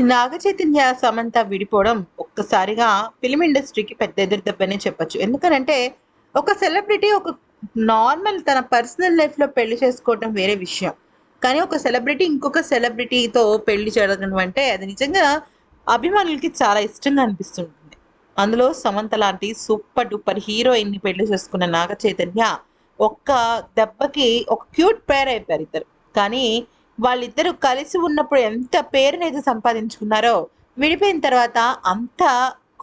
నాగ చైతన్య సమంత విడిపోవడం ఒక్కసారిగా ఫిలిం ఇండస్ట్రీకి పెద్ద ఎదురు దెబ్బనే చెప్పొచ్చు. ఎందుకనంటే ఒక సెలబ్రిటీ ఒక నార్మల్ తన పర్సనల్ లైఫ్లో పెళ్ళి చేసుకోవడం వేరే విషయం. కానీ ఒక సెలబ్రిటీ ఇంకొక సెలబ్రిటీతో పెళ్ళి చేయడం అంటే అది నిజంగా అభిమానులకి చాలా ఇష్టంగా అనిపిస్తుంటుంది. అందులో సమంత లాంటి సూపర్ డూపర్ హీరోయిన్ని పెళ్ళి చేసుకున్న నాగ చైతన్య ఒక్క దెబ్బకి ఒక క్యూట్ పేర్ అయిపోయారు ఇద్దరు. కానీ వాళ్ళిద్దరూ కలిసి ఉన్నప్పుడు ఎంత పేరునైతే సంపాదించుకున్నారో విడిపోయిన తర్వాత అంత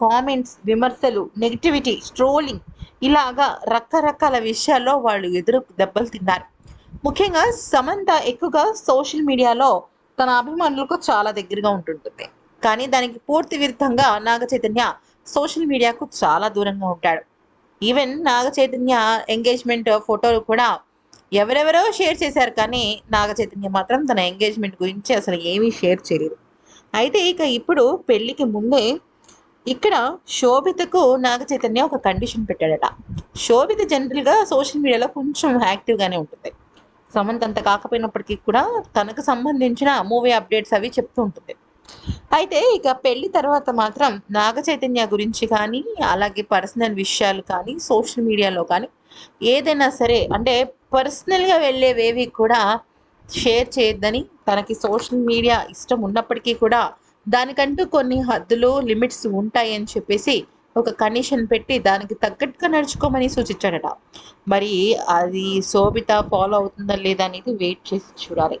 కామెంట్స్ విమర్శలు నెగిటివిటీ స్ట్రోలింగ్ ఇలాగా రకరకాల విషయాల్లో వాళ్ళు ఎదురు దెబ్బలు తిన్నారు. ముఖ్యంగా సమంత ఎక్కువగా సోషల్ మీడియాలో తన అభిమానులకు చాలా దగ్గరగా ఉంటుంటుంది. కానీ దానికి పూర్తి విరుద్ధంగా నాగ చైతన్య సోషల్ మీడియాకు చాలా దూరంగా ఉంటాడు. ఈవెన్ నాగ చైతన్య ఎంగేజ్మెంట్ ఫోటోలు కూడా ఎవరెవరో షేర్ చేశారు కానీ నాగ చైతన్య మాత్రం తన ఎంగేజ్మెంట్ గురించి అసలు ఏమీ షేర్ చేయలేదు. అయితే ఇక ఇప్పుడు పెళ్ళికి ముందే ఇక్కడ శోభితకు నాగ చైతన్య ఒక కండిషన్ పెట్టాడట. శోభిత జనరల్గా సోషల్ మీడియాలో కొంచెం యాక్టివ్గానే ఉంటుంది. సమంత్ అంత కాకపోయినప్పటికీ కూడా తనకు సంబంధించిన మూవీ అప్డేట్స్ అవి చెప్తూ ఉంటుంది. అయితే ఇక పెళ్ళి తర్వాత మాత్రం నాగ చైతన్య గురించి కానీ అలాగే పర్సనల్ విషయాలు కానీ సోషల్ మీడియాలో కానీ ఏదైనా సరే అంటే పర్సనల్గా వెళ్ళేవేవి కూడా షేర్ చేయొద్దని తనకి సోషల్ మీడియా ఇష్టం ఉన్నప్పటికీ కూడా దానికంటూ కొన్ని హద్దులు లిమిట్స్ ఉంటాయి అని చెప్పేసి ఒక కండిషన్ పెట్టి దానికి తగ్గట్టుగా నడుచుకోమని సూచించాడట. మరి అది శోభిత ఫాలో అవుతుందా లేదా అనేది వెయిట్ చేసి చూడాలి.